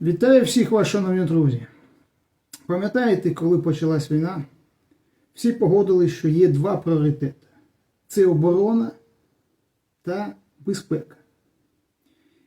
Вітаю всіх вас, шановні друзі. Пам'ятаєте, коли почалась війна, всі погодились, що є два пріоритети: це оборона та безпека.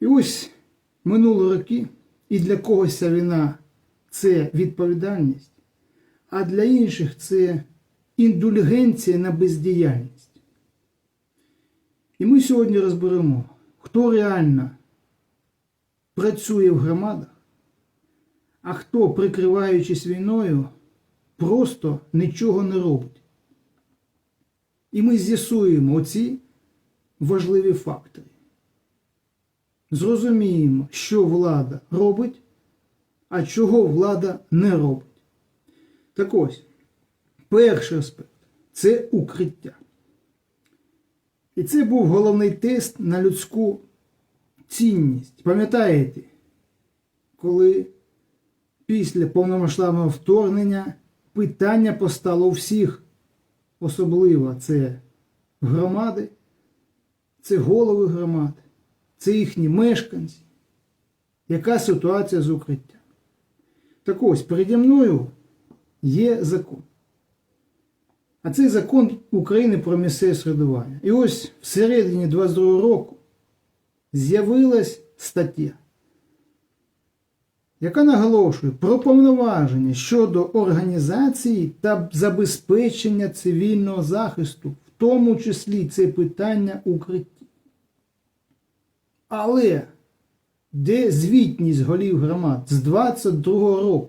І ось минулі роки, і для когось ця війна це відповідальність, а для інших це індульгенція на бездіяльність. І ми сьогодні розберемо, хто реально працює в громадах, а хто, прикриваючись війною, просто нічого не робить. І ми з'ясуємо оці важливі фактори. Зрозуміємо, що влада робить, а чого влада не робить. Так ось, перший аспект це укриття. І це був головний тест на людську цінність. Пам'ятаєте, коли після повномасштабного вторгнення питання постало у всіх, особливо це громади, це голови громад, це їхні мешканці. Яка ситуація з укриттям? Так ось, переді мною є закон. А цей закон України про місцеве середування. І ось всередині 22 року з'явилась стаття, яка наголошує про повноваження щодо організації та забезпечення цивільного захисту, в тому числі це питання укриттів. Але де звітність голів громад з 22 року?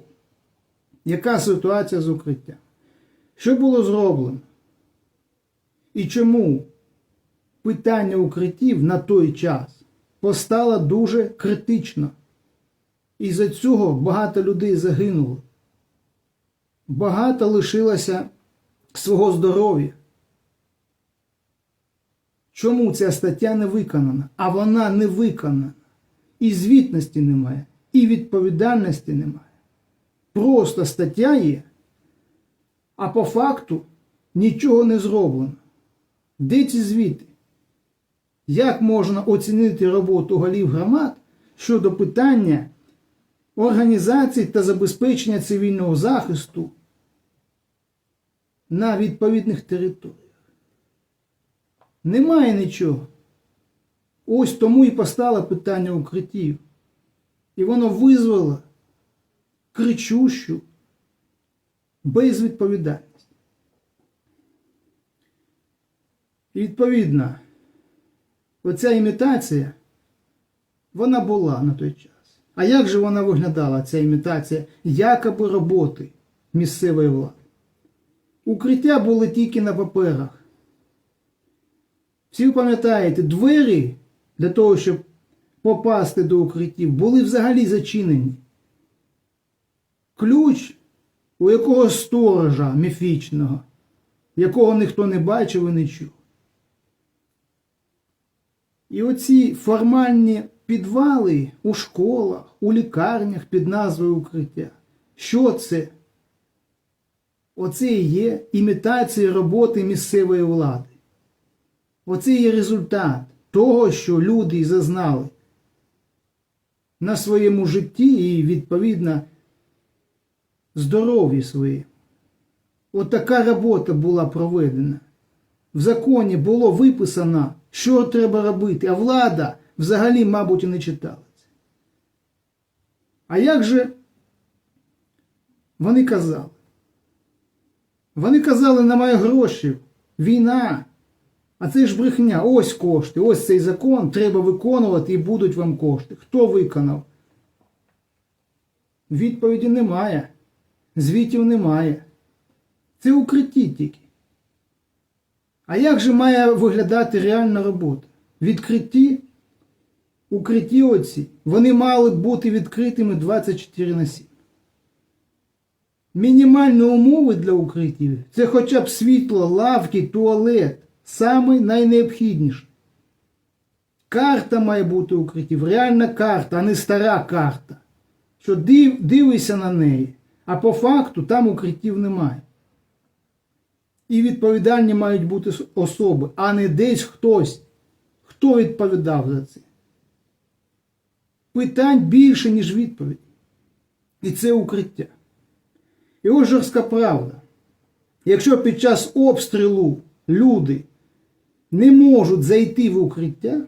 Яка ситуація з укриттям? Що було зроблено? І чому питання укриттів на той час постало дуже критично? І за цього багато людей загинуло. Багато лишилося свого здоров'я. Чому ця стаття не виконана? А вона не виконана. І звітності немає, і відповідальності немає. Просто стаття є, а по факту нічого не зроблено. Де ці звіти? Як можна оцінити роботу голів громад щодо питання організації та забезпечення цивільного захисту на відповідних територіях? Немає нічого. Ось тому і постало питання укриттів. І воно визвало кричущу безвідповідальність. І відповідно, оця імітація, вона була на той час. А як же вона виглядала, ця імітація, якоби роботи місцевої влади? Укриття були тільки на паперах. Всі пам'ятаєте, двері для того, щоб попасти до укриттів, були взагалі зачинені. Ключ у якогось сторожа міфічного, якого ніхто не бачив і не чув. І оці формальні підвали у школах, у лікарнях під назвою укриття. Що це? Оце і є імітація роботи місцевої влади. Оце є результат того, що люди зазнали на своєму житті і, відповідно, здоров'ї свої. От така робота була проведена. В законі було виписано, що треба робити, а влада взагалі, мабуть, і не читала це. А як же вони казали? Вони казали, немає грошей, війна. А це ж брехня, ось кошти, ось цей закон треба виконувати і будуть вам кошти. Хто виконав? Відповіді немає. Звітів немає. Це укритті тільки. А як же має виглядати реальна робота? Відкритті, укритті оці, вони мали бути відкритими 24 на 7. Мінімальні умови для укриттів це хоча б світло, лавки, туалет. Саме найнеобхідніше. Карта має бути укриттів, реальна карта, а не стара карта. Що див, дивишся на неї, а по факту там укриттів немає. І відповідальні мають бути особи, а не десь хтось. Хто відповідав за це? Питань більше, ніж відповідь. І це укриття. І ось жорстка правда. Якщо під час обстрілу люди не можуть зайти в укриття,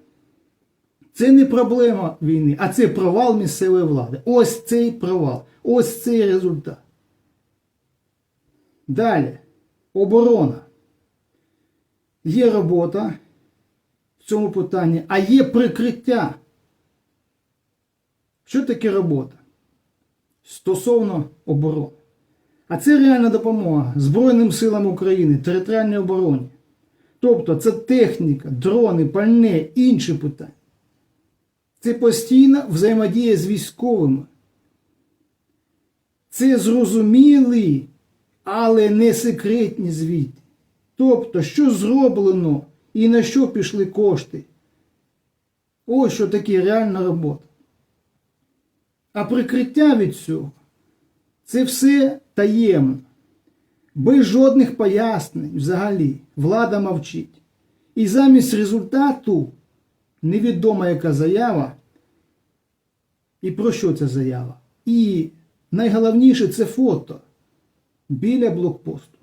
це не проблема війни, а це провал місцевої влади. Ось цей провал, ось цей результат. Далі. Оборона. Є робота в цьому питанні, а є прикриття. Що таке робота? Стосовно оборони. А це реальна допомога Збройним силам України, територіальній обороні. Тобто це техніка, дрони, пальне, інші питання. Це постійна взаємодія з військовими. Це зрозумілі, але не секретні звіти. Тобто, що зроблено і на що пішли кошти. Ось що таке реальна робота. А прикриття від цього це все таємно. Без жодних пояснень взагалі влада мовчить. І замість результату невідома яка заява. І про що ця заява? І найголовніше це фото біля блокпосту.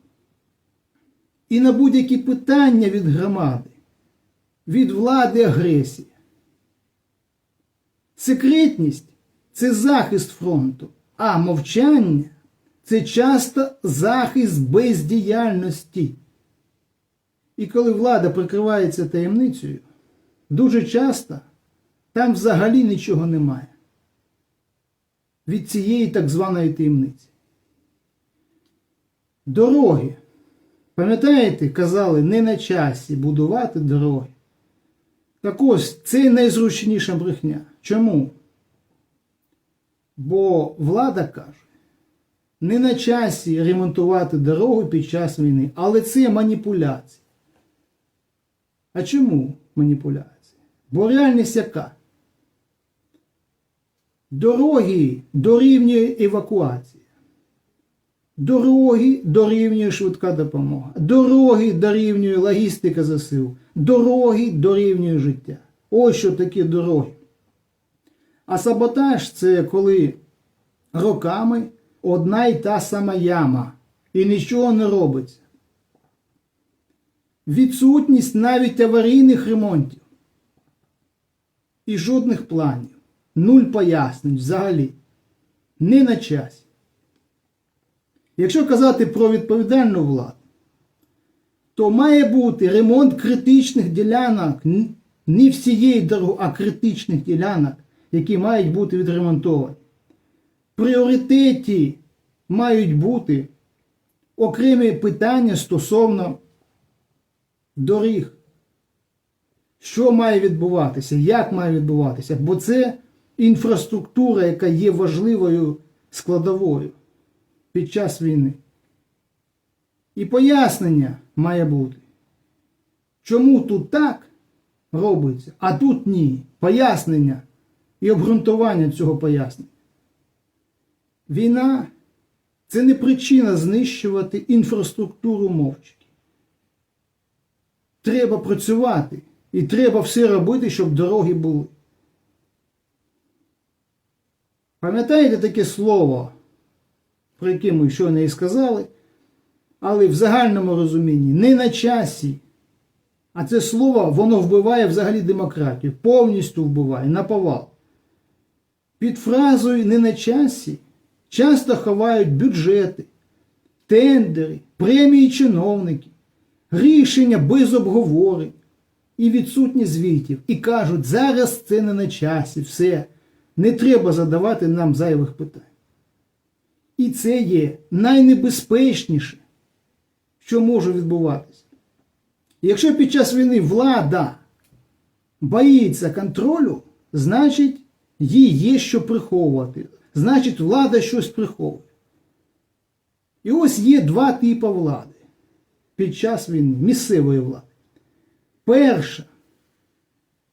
І на будь-які питання від громади, від влади агресії. Секретність це захист фронту, а мовчання це часто захист бездіяльності. І коли влада прикривається таємницею, дуже часто там взагалі нічого немає. Від цієї так званої таємниці. Дороги. Пам'ятаєте, казали, не на часі будувати дороги. Так ось це найзручніша брехня. Чому? Бо влада каже, не на часі ремонтувати дорогу під час війни, але це маніпуляція. А чому маніпуляція? Бо реальність яка? Дороги дорівнює евакуація. Дороги дорівнює швидка допомога. Дороги дорівнює логістика ЗСУ. Дороги дорівнює життя. Ось що такі дороги. А саботаж це коли роками одна й та сама яма і нічого не робиться. Відсутність навіть аварійних ремонтів. І жодних планів. Нуль пояснень взагалі. Не на часі. Якщо казати про відповідальну владу, то має бути ремонт критичних ділянок, не всієї дороги, а критичних ділянок, які мають бути відремонтовані. Пріоритеті мають бути окремі питання стосовно доріг. Що має відбуватися, як має відбуватися, бо це інфраструктура, яка є важливою складовою під час війни. І пояснення має бути, чому тут так робиться, а тут ні. Пояснення і обґрунтування цього пояснення. Війна це не причина знищувати інфраструктуру мовчки. Треба працювати і треба все робити, щоб дороги були. Пам'ятаєте таке слово, про яке ми щойно і сказали, але в загальному розумінні не на часі. А це слово воно вбиває взагалі демократію, повністю вбиває на повал. Під фразою не на часі часто ховають бюджети, тендери, премії чиновників, рішення без обговорень і відсутні звітів. І кажуть, зараз це не на часі, все, не треба задавати нам зайвих питань. І це є найнебезпечніше, що може відбуватися. Якщо під час війни влада боїться контролю, значить їй є що приховувати. Значить, влада щось приховує. І ось є два типи влади під час війни, місцевої влади. Перша,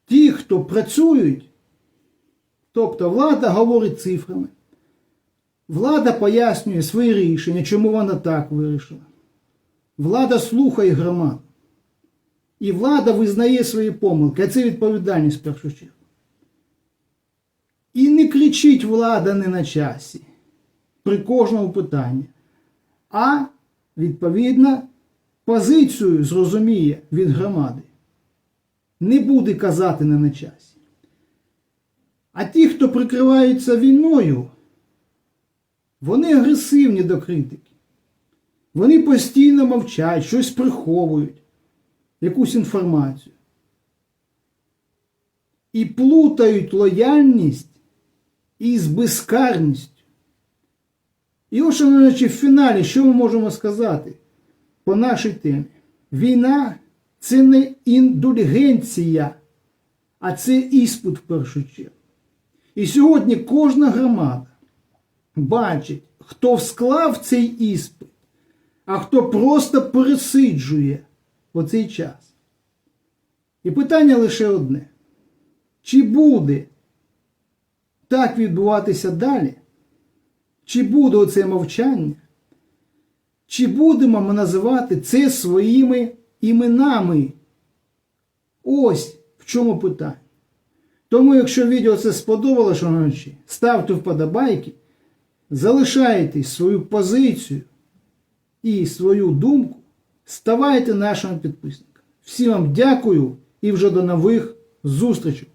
ті, хто працюють, тобто влада говорить цифрами, влада пояснює свої рішення, чому вона так вирішила. Влада слухає громаду. І влада визнає свої помилки, а це відповідальність в першу чергу. І не кричить влада не на часі. при кожному питанні, а відповідно позицію зрозуміє від громади. Не буде казати не на часі. А ті, хто прикриваються війною, вони агресивні до критики. Вони постійно мовчать, щось приховують, якусь інформацію. І плутають лояльність із безкарністю. І ось, шановні, в фіналі, що ми можемо сказати по нашій темі? Війна це не індульгенція, а це іспит в першу чергу. І сьогодні кожна громада бачить, хто склав цей іспит, а хто просто пересиджує оцей час. І питання лише одне: чи буде так відбуватися далі? Чи буде оце мовчання? Чи будемо ми називати це своїми іменами? Ось в чому питання. Тому, якщо відео це сподобалося, шановні, ставте вподобайки, залишайте свою позицію і свою думку, ставайте нашими підписниками. Всім вам дякую і вже до нових зустрічей!